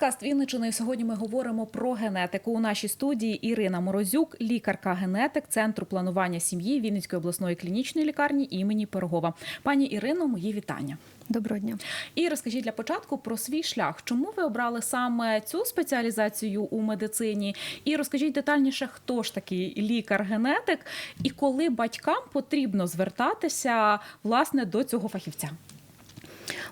Подкаст Вінничини. Сьогодні ми говоримо про генетику. У нашій студії Ірина Морозюк, лікарка-генетик Центру планування сім'ї Вінницької обласної клінічної лікарні імені Пирогова. Пані Ірино, мої вітання. Доброго дня. І розкажіть для початку про свій шлях. Чому ви обрали саме цю спеціалізацію у медицині? І розкажіть детальніше, хто ж такий лікар-генетик і коли батькам потрібно звертатися власне до цього фахівця.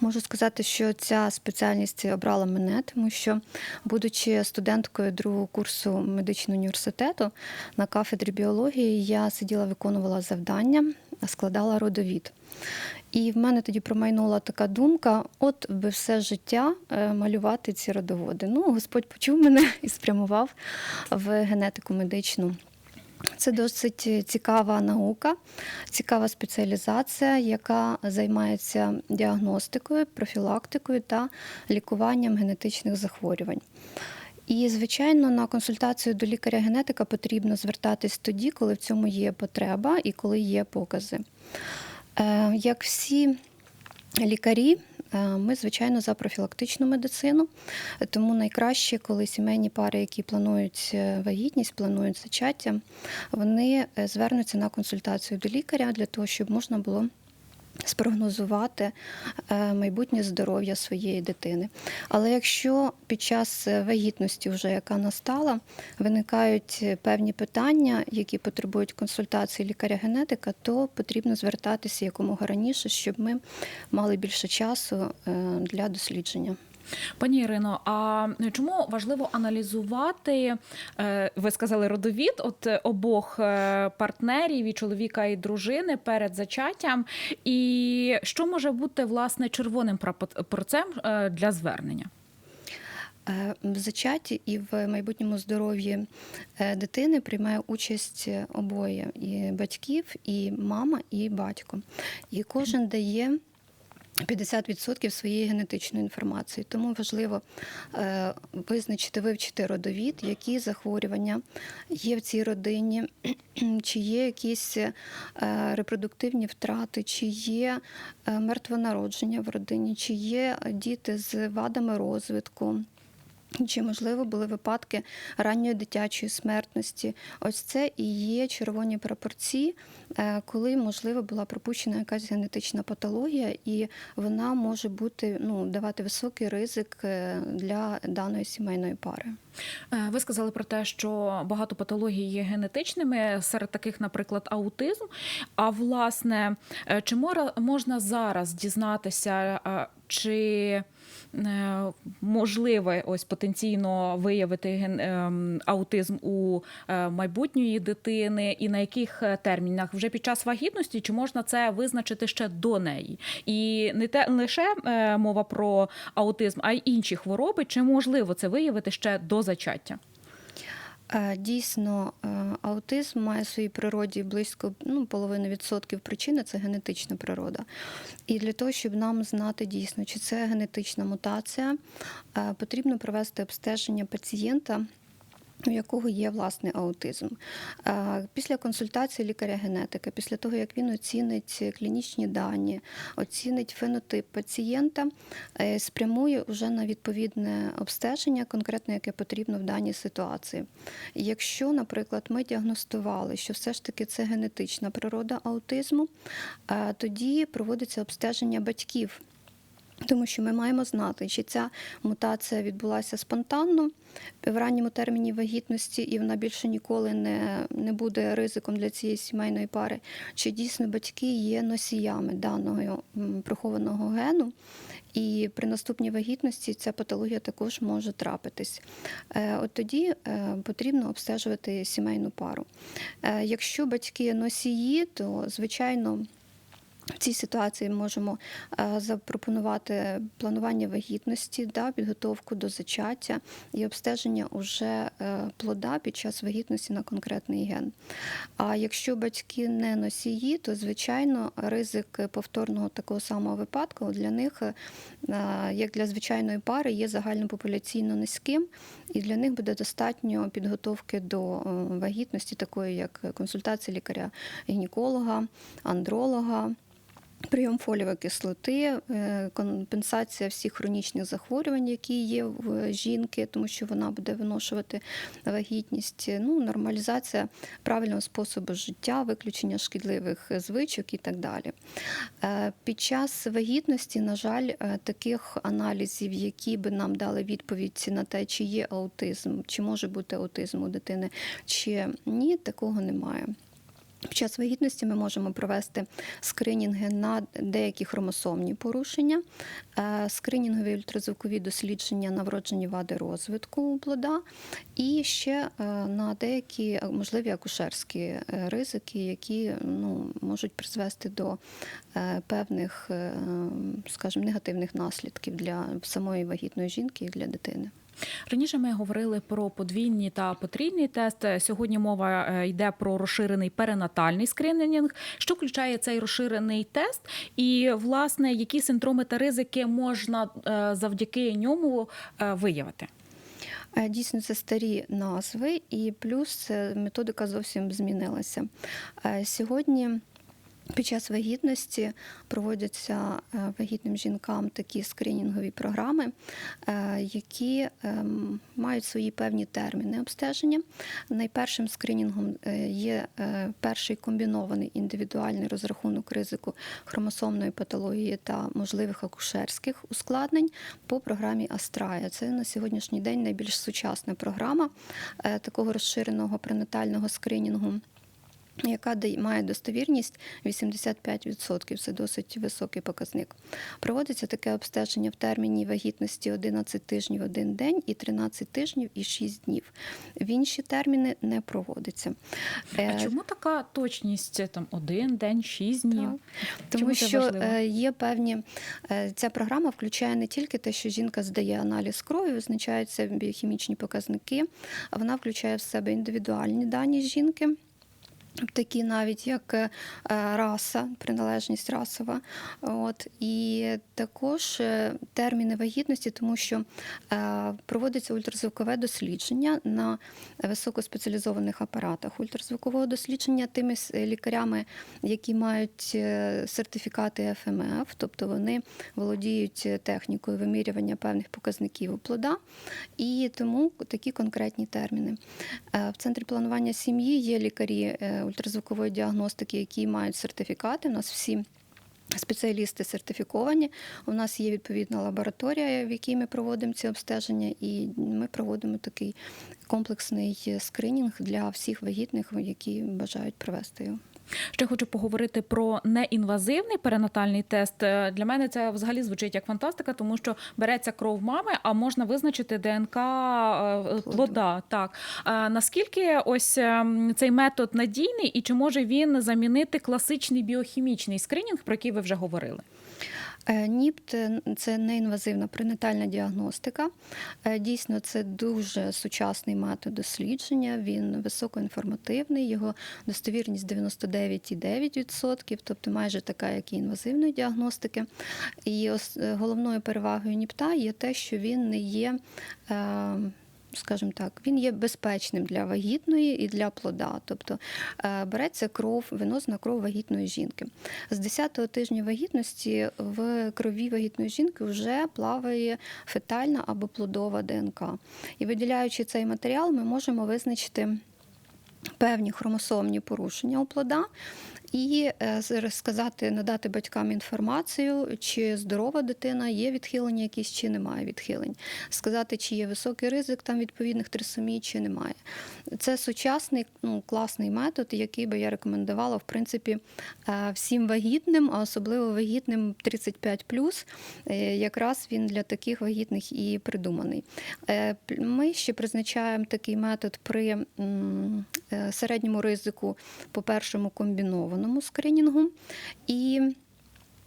Можу сказати, що ця спеціальність обрала мене, тому що, будучи студенткою другого курсу медичного університету на кафедрі біології, я сиділа, виконувала завдання, складала родовід. І в мене тоді промайнула така думка: от би все життя е, малювати ці родоводи. Ну, Господь почув мене і спрямував в генетику медичну. Це досить цікава наука, цікава спеціалізація, яка займається діагностикою, профілактикою та лікуванням генетичних захворювань. І, звичайно, на консультацію до лікаря-генетика потрібно звертатись тоді, коли в цьому є потреба і коли є покази. Е, Як всі лікарі, е, ми, звичайно, за профілактичну медицину, тому найкраще, коли сімейні пари, які планують е, вагітність, планують зачаття, вони е, звернуться на консультацію до лікаря для того, щоб можна було. Спрогнозувати е, майбутнє здоров'я своєї дитини. Але якщо під час е, вагітності, вже яка настала, виникають е, певні питання, які потребують консультації лікаря-генетика, то потрібно звертатися якомога раніше, щоб ми мали більше часу для дослідження. Пані Ірино, а чому важливо аналізувати? е, Ви сказали родовід от е, обох е, партнерів і чоловіка і дружини перед зачаттям, і що може бути власне червоним прапорцем е, для звернення? Е, В зачатті і в майбутньому здоров'ї е, дитини приймає участь обоє і батьків, і мама, і батько. І кожен дає. 50% своєї генетичної інформації, тому важливо е, визначити, вивчити родовід, які захворювання є в цій родині, чи є якісь е, репродуктивні втрати, чи є е, мертвонародження в родині, чи є діти з вадами розвитку. Чи можливо були випадки ранньої дитячої смертності? Ось це і є червоні прапорці, е, коли можливо була пропущена якась генетична патологія, і вона може бути ну давати високий ризик е, для даної сімейної пари. Е, Ви сказали про те, що багато патологій є генетичними, серед таких, наприклад, аутизм. А власне, чи можна зараз дізнатися, чи е, можливо ось потенційно виявити ем, аутизм у е, майбутньої дитини, і на яких е, термінах вже під час вагітності, чи можна це визначити ще до неї? І не те лише мова про аутизм, а й інші хвороби, чи можливо це виявити ще до зачаття? Е, Дійсно, е, аутизм має в своїй природі близько ну, половини відсотків причини це генетична природа. І для того, щоб нам знати дійсно, чи це генетична мутація, е, потрібно провести обстеження пацієнта. У якого є власний аутизм. Після консультації лікаря-генетика, після того, як він оцінить клінічні дані, оцінить фенотип пацієнта, е, спрямує вже на відповідне обстеження, конкретно яке потрібно в даній ситуації. Якщо, наприклад, ми діагностували, що все ж таки це генетична природа аутизму, е, тоді проводиться обстеження батьків. Тому що ми маємо знати, чи ця мутація відбулася спонтанно в ранньому терміні вагітності, і вона більше ніколи не, не буде ризиком для цієї сімейної пари, чи дійсно батьки є носіями даного прихованого гену. І при наступній вагітності ця патологія також може трапитись. Е, От тоді е, потрібно обстежувати сімейну пару. Е, Якщо батьки носії, то звичайно. В цій ситуації можемо е, запропонувати планування вагітності, да, підготовку до зачаття і обстеження уже е, плода під час вагітності на конкретний ген. А якщо батьки не носії, то звичайно ризик повторного такого самого випадку для них, е, як для звичайної пари, є загальнопопуляційно низьким, і для них буде достатньо підготовки до вагітності, такої як консультація лікаря-гінеколога, андролога Прийом фолієвої кислоти, е, компенсація всіх хронічних захворювань, які є в жінки, тому що вона буде виношувати вагітність. Ну, нормалізація правильного способу життя, виключення шкідливих звичок і так далі. Е, Під час вагітності, на жаль, е, таких аналізів, які би нам дали відповідь на те, чи є аутизм, чи може бути аутизм у дитини, чи ні, такого немає. Під час вагітності ми можемо провести скринінги на деякі хромосомні порушення, е, скринінгові ультразвукові дослідження на вроджені вади розвитку плода, і ще е, на деякі е, можливі акушерські ризики, які ну, можуть призвести до певних, скажімо, негативних наслідків для самої вагітної жінки і для дитини. Раніше ми говорили про подвійні та потрійний тест. Сьогодні мова е, йде про розширений перинатальний скринінг. Що включає цей розширений тест, і власне які синдроми та ризики можна е, завдяки ньому е, виявити? Дійсно, це старі назви, і плюс методика зовсім змінилася. Сьогодні. Під час вагітності проводяться е, вагітним жінкам такі скринінгові програми, е, які ем, мають свої певні терміни обстеження. Найпершим скринінгом е, є перший комбінований індивідуальний розрахунок ризику хромосомної патології та можливих акушерських ускладнень по програмі Астрая. Це на сьогоднішній день найбільш сучасна програма такого розширеного пренатального скринінгу яка має достовірність 85%. Це досить високий показник. Проводиться таке обстеження в терміні вагітності 11 тижнів 1 день і 13 тижнів і 6 днів. В інші терміни не проводиться. А Е, чому така точність там один день, шість днів? Так. Тому Чому що е, є певні е, ця програма включає не тільки те, що жінка здає аналіз крові, визначаються біохімічні показники, а вона включає в себе індивідуальні дані жінки. Такі навіть як е, раса, приналежність расова, от і також е, терміни вагітності, тому що е, проводиться ультразвукове дослідження на високоспеціалізованих апаратах. Ультразвукового дослідження тими лікарями, які мають сертифікати ФМФ, тобто вони володіють технікою вимірювання певних показників плода, і тому такі конкретні терміни. В центрі планування сім'ї є лікарі ультразвукової діагностики, які мають сертифікати. У нас всі. Спеціалісти сертифіковані. У нас є відповідна лабораторія, в якій ми проводимо ці обстеження, і ми проводимо такий комплексний скринінг для всіх вагітних, які бажають провести його. Ще хочу поговорити про неінвазивний перинатальний тест. Е, Для мене це взагалі звучить як фантастика, тому що береться кров мами, а можна визначити ДНК е, плода. Так Е, наскільки ось ем, цей метод надійний, і чи може він замінити класичний біохімічний скринінг, про який ви вже говорили? Е, НІПТ – це неінвазивна пренатальна діагностика. Е, Дійсно, це дуже сучасний метод дослідження. Він високоінформативний, його достовірність 99,9%, тобто майже така, як і інвазивної діагностики. І е, головною перевагою НІПТа є те, що він не є. Скажімо так, він є безпечним для вагітної і для плода. Тобто е, береться кров, венозна кров вагітної жінки. З 10-го тижня вагітності в крові вагітної жінки вже плаває фетальна або плодова ДНК. І виділяючи цей матеріал, ми можемо визначити певні хромосомні порушення у плода. І е, сказати, надати батькам інформацію, чи здорова дитина, є відхилення якісь, чи немає відхилень. Сказати, чи є високий ризик там відповідних трисомій, чи немає. Це сучасний ну, класний метод, який би я рекомендувала в принципі е, всім вагітним, а особливо вагітним 35+, е, якраз він для таких вагітних і придуманий. Е, Ми ще призначаємо такий метод при е, середньому ризику по першому комбінованому скринінгу. І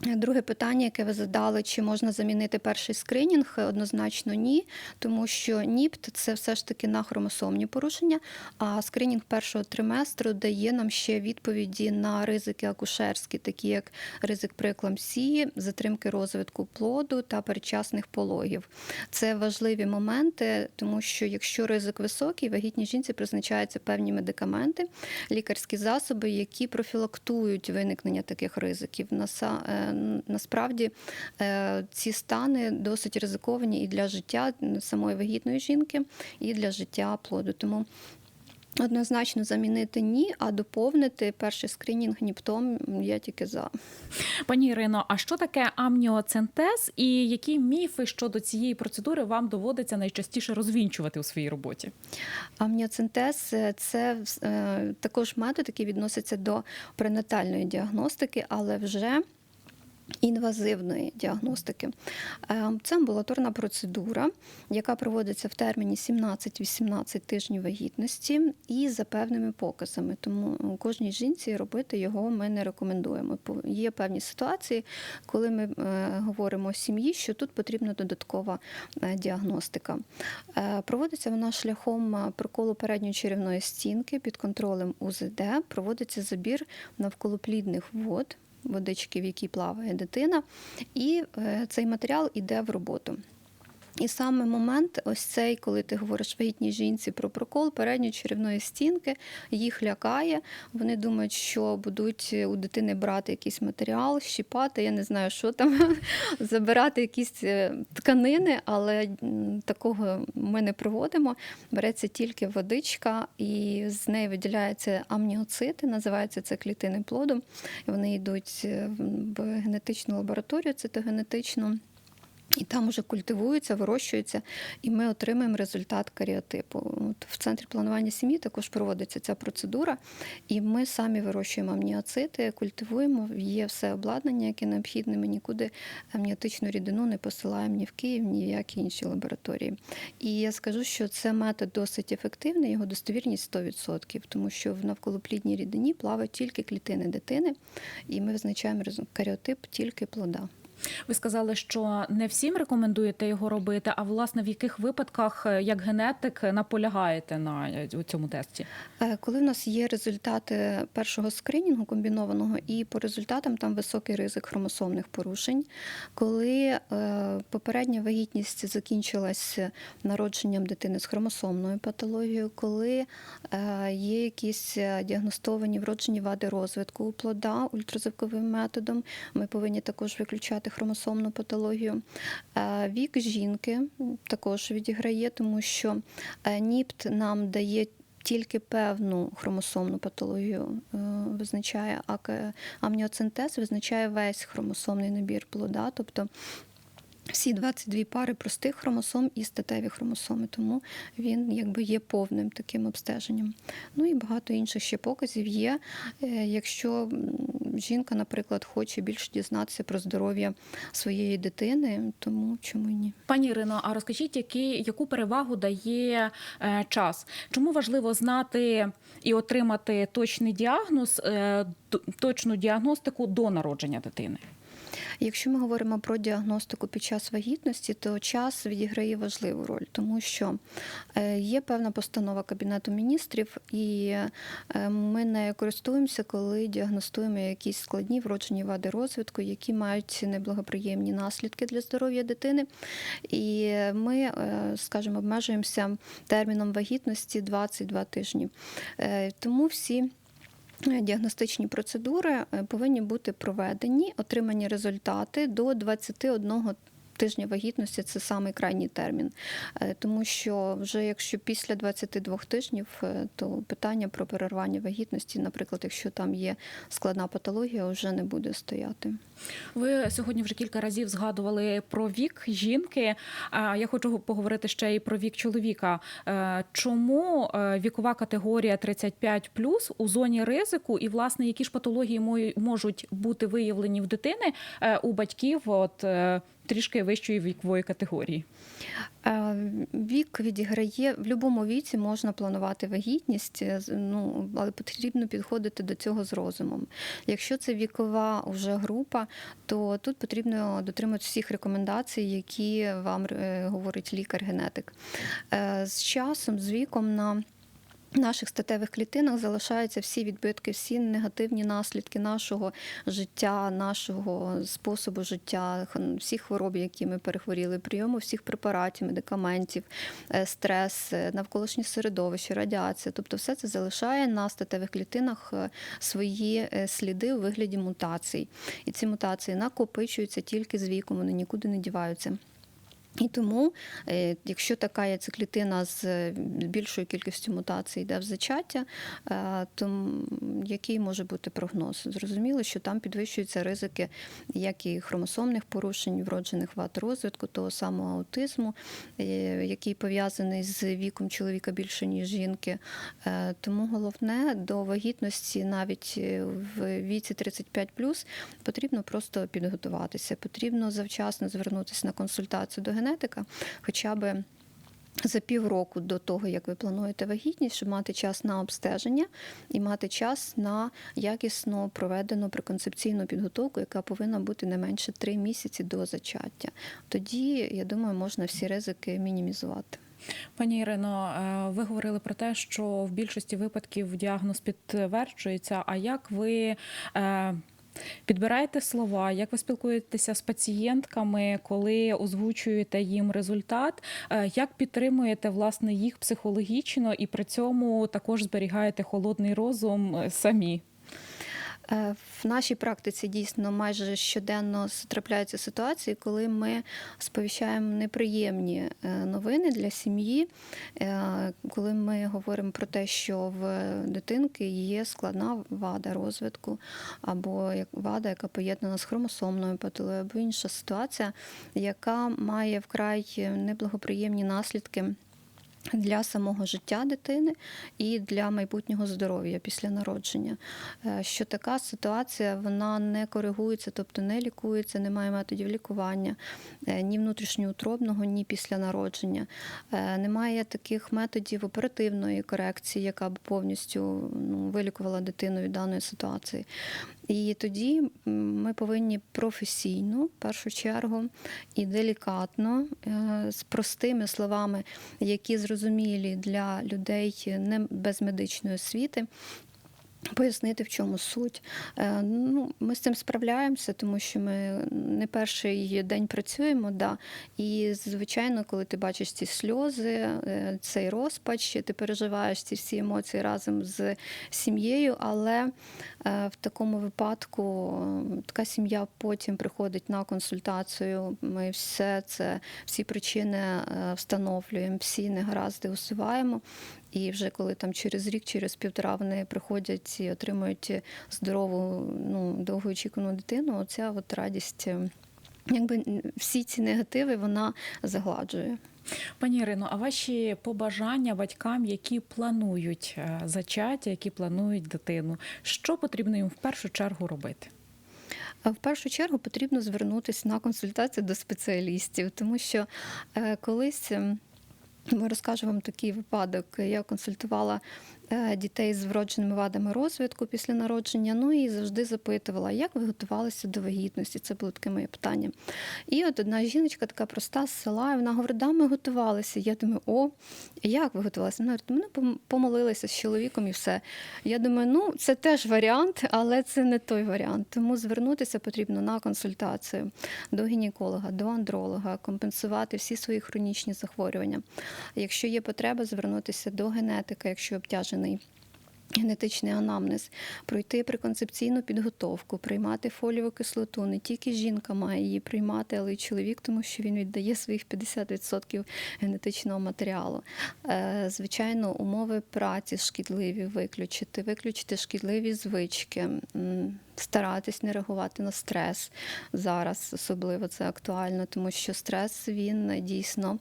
Друге питання, яке ви задали, чи можна замінити перший скринінг? Однозначно ні, тому що НІПТ це все ж таки на хромосомні порушення, а скринінг першого триместру дає нам ще відповіді на ризики акушерські, такі як ризик прееклампсії, затримки розвитку плоду та передчасних пологів. Це важливі моменти, тому що якщо ризик високий, вагітній жінці призначаються певні медикаменти, лікарські засоби, які профілактують виникнення таких ризиків. Насправді е, ці стани досить ризиковані і для життя самої вагітної жінки, і для життя плоду. Тому однозначно замінити ні, а доповнити перший скринінг ніптом я тільки за. Пані Ірино, а що таке амніоцентез і які міфи щодо цієї процедури вам доводиться найчастіше розвінчувати у своїй роботі? Амніоцентез е, це е, також метод, який відноситься до пренатальної діагностики, але вже інвазивної діагностики. Е, Це амбулаторна процедура, яка проводиться в терміні 17-18 тижнів вагітності і за певними показами. Тому кожній жінці робити його ми не рекомендуємо. Є певні ситуації, коли ми е, говоримо сім'ї, що тут потрібна додаткова е, діагностика. Е, Проводиться вона шляхом проколу передньої черевної стінки під контролем УЗД. Проводиться забір навколоплідних вод, водички, в якій плаває дитина, і е, цей матеріал іде в роботу. І саме момент, ось цей, коли ти говориш вагітній жінці про прокол передньої черевної стінки, їх лякає. Вони думають, що будуть у дитини брати якийсь матеріал, щіпати, я не знаю, що там, забирати якісь е, тканини, але такого ми не проводимо. Береться тільки водичка, і з неї виділяються амніоцити, називаються це клітини плоду. Вони йдуть е, в генетичну лабораторію, цитогенетичну. І там уже культивуються, вирощуються, і ми отримаємо результат каріотипу. От в центрі планування сім'ї також проводиться ця процедура, і ми самі вирощуємо амніоцити, культивуємо. Є все обладнання, яке необхідне. Ми нікуди амніотичну рідину не посилаємо ні в Київ, ні в які інші лабораторії. І я скажу, що це метод досить ефективний, його достовірність 100%, тому що в навколоплідній рідині плавають тільки клітини дитини, і ми визначаємо каріотип тільки плода. Ви сказали, що не всім рекомендуєте його робити, а власне в яких випадках, е, як генетик, наполягаєте на е, цьому тесті? Е, Коли в нас є результати першого скринінгу комбінованого, і по результатам там високий ризик хромосомних порушень, коли попередня вагітність закінчилась народженням дитини з хромосомною патологією, коли є якісь діагностовані вроджені вади розвитку плода ультразвуковим методом, ми повинні також виключати хромосомну патологію. Е, Вік жінки також відіграє, тому що е, НІПТ нам дає тільки певну хромосомну патологію е, визначає, а амніоцентез визначає весь хромосомний набір плода, тобто всі 22 пари простих хромосом і статеві хромосоми, тому він якби є повним таким обстеженням. Ну і багато інших ще показів є. Е, Якщо жінка, наприклад, хоче більше дізнатися про здоров'я своєї дитини, тому чому ні? Пані Ірино, а розкажіть, які, яку перевагу дає е, час? Чому важливо знати і отримати точний діагноз, е, точну діагностику до народження дитини? Якщо ми говоримо про діагностику під час вагітності, то час відіграє важливу роль, тому що е, є певна постанова Кабінету міністрів, і е, ми нею користуємося, коли діагностуємо якісь складні вроджені вади розвитку, які мають неблагоприємні наслідки для здоров'я дитини. І ми, е, скажімо, обмежуємося терміном вагітності 22 тижні. Тому всі. Діагностичні процедури е, повинні бути проведені, отримані результати до 21 тижня вагітності це самий крайній термін. Е, Тому що вже якщо після 22 тижнів, е, то питання про перервання вагітності, наприклад, якщо там є складна патологія, вже не буде стояти. Ви сьогодні вже кілька разів згадували про вік жінки. А я хочу поговорити ще і про вік чоловіка. Е, Чому вікова категорія 35 у зоні ризику, і власне які ж патології мо- можуть бути виявлені в дитини у батьків от трішки вищої вікової категорії? Е, Вік відіграє в будь-якому віці можна планувати вагітність, е, ну але потрібно підходити до цього з розумом. Якщо це вікова вже група, то тут потрібно дотримуватися всіх рекомендацій, які вам е, говорить лікар-генетик. З часом, з віком на наших статевих клітинах залишаються всі відбитки, всі негативні наслідки нашого життя, нашого способу життя, всіх хвороб, які ми перехворіли, прийому всіх препаратів, медикаментів, е, стрес, е, навколишнє середовище, радіація. Тобто, все це залишає на статевих клітинах е, свої сліди у вигляді мутацій. І ці мутації накопичуються тільки з віком, вони нікуди не діваються. І тому, е, якщо така є циклітина з е, більшою кількістю мутацій йде в зачаття, е, то який може бути прогноз? Зрозуміло, що там підвищуються ризики як і хромосомних порушень, вроджених вад розвитку, того самого аутизму, який пов'язаний з віком чоловіка більше, ніж жінки. Тому головне до вагітності навіть в віці 35 потрібно просто підготуватися. Потрібно завчасно звернутися на консультацію до генетика, хоча би. За півроку до того, як ви плануєте вагітність, щоб мати час на обстеження і мати час на якісно проведену преконцепційну підготовку, яка повинна бути не менше три місяці до зачаття. Тоді, я думаю, можна всі ризики мінімізувати. Пані Ірино, е, ви говорили про те, що в більшості випадків діагноз підтверджується. А як ви е, підбираєте слова? Як ви спілкуєтеся з пацієнтками, коли озвучуєте їм результат? Е, Як підтримуєте власне їх психологічно і при цьому також зберігаєте холодний розум е, самі? Е, В нашій практиці дійсно майже щоденно трапляються ситуації, коли ми сповіщаємо неприємні е, новини для сім'ї, е, коли ми говоримо про те, що в дитинки є складна вада розвитку, або вада, яка поєднана з хромосомною патологією, або інша ситуація, яка має вкрай неблагоприємні наслідки. Для самого життя дитини і для майбутнього здоров'я після народження. Е, Що така ситуація вона не коригується, тобто не лікується, немає методів лікування е, ні внутрішньоутробного, ні після народження. Е, Немає таких методів оперативної корекції, яка б повністю ну, вилікувала дитину від даної ситуації. І тоді ми повинні професійно, в першу чергу, і делікатно, з простими словами, які зрозумілі для людей не без медичної освіти. Пояснити, в чому суть. Е, Ну, ми з цим справляємося, тому що ми не перший день працюємо. Да. І, звичайно, коли ти бачиш ці сльози, е, цей розпач, ти переживаєш ці всі емоції разом з сім'єю, але е, в такому випадку така сім'я потім приходить на консультацію. Ми все це, всі причини встановлюємо, всі негаразди усуваємо. І вже коли там через рік, через півтора вони приходять і отримують здорову, ну довгоочікувану дитину, оця от радість, е, якби всі ці негативи вона загладжує. Пані Ірино, а ваші побажання батькам, які планують е, зачаття, які планують дитину, що потрібно їм в першу чергу робити? В першу чергу потрібно звернутися на консультацію до спеціалістів, тому що е, колись. Ми розкажемо вам такий випадок. Я консультувала дітей з вродженими вадами розвитку після народження. Ну і завжди запитувала, як ви готувалися до вагітності. Це було таке моє питання. І от одна жіночка, така проста з села, і вона говорить, да, ми готувалися. Я думаю, о, як ви готувалися? Вона говорить, ми помолилися з чоловіком і все. Я думаю, ну це теж варіант, але це не той варіант. Тому звернутися потрібно на консультацію до гінеколога, до андролога, компенсувати всі свої хронічні захворювання. Якщо є потреба, звернутися до генетика, якщо обтяжений. Генетичний анамнез, пройти приконцепційну підготовку, приймати фоліову кислоту. Не тільки жінка має її приймати, але й чоловік, тому що він віддає своїх 50% генетичного матеріалу. Е, Звичайно, умови праці шкідливі виключити, виключити шкідливі звички, старатись не реагувати на стрес. Зараз особливо це актуально, тому що стрес він е, дійсно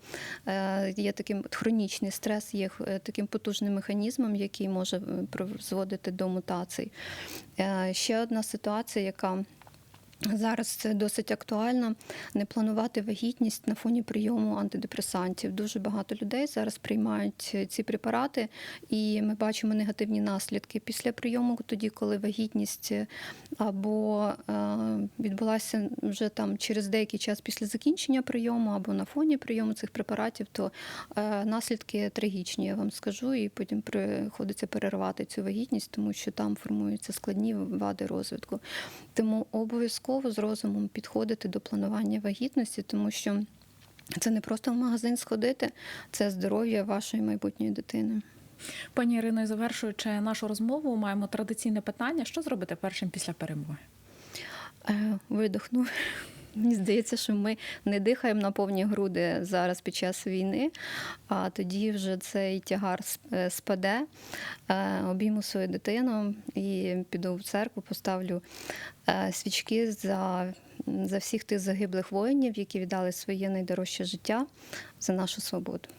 е, є таким хронічний стрес, є е, таким потужним механізмом, який може призводити до мутацій. Ще одна ситуація, яка Зараз це досить актуально не планувати вагітність на фоні прийому антидепресантів. Дуже багато людей зараз приймають ці препарати, і ми бачимо негативні наслідки після прийому, тоді, коли вагітність або е, відбулася вже там через деякий час після закінчення прийому, або на фоні прийому цих препаратів, то е, наслідки трагічні, я вам скажу, і потім приходиться перервати цю вагітність, тому що там формуються складні вади розвитку. Тому обов'язково з розумом підходити до планування вагітності, тому що це не просто в магазин сходити, це здоров'я вашої майбутньої дитини. Пані Ірино, завершуючи нашу розмову, маємо традиційне питання: що зробити першим після перемоги? Е, Видихнув. Мені здається, що ми не дихаємо на повні груди зараз під час війни, а тоді вже цей тягар е, спаде, Е, обійму свою дитину і піду в церкву, поставлю е, свічки за, за всіх тих загиблих воїнів, які віддали своє найдорожче життя за нашу свободу.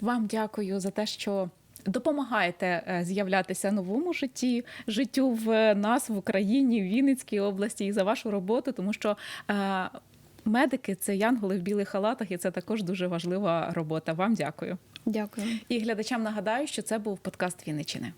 Вам дякую за те, що допомагаєте е, з'являтися новому житті, життю в нас в Україні, в Вінницькій області і за вашу роботу, тому що. е, Медики це янголи в білих халатах, і це також дуже важлива робота. Вам дякую. Дякую. І глядачам нагадаю, що це був подкаст Вінничини.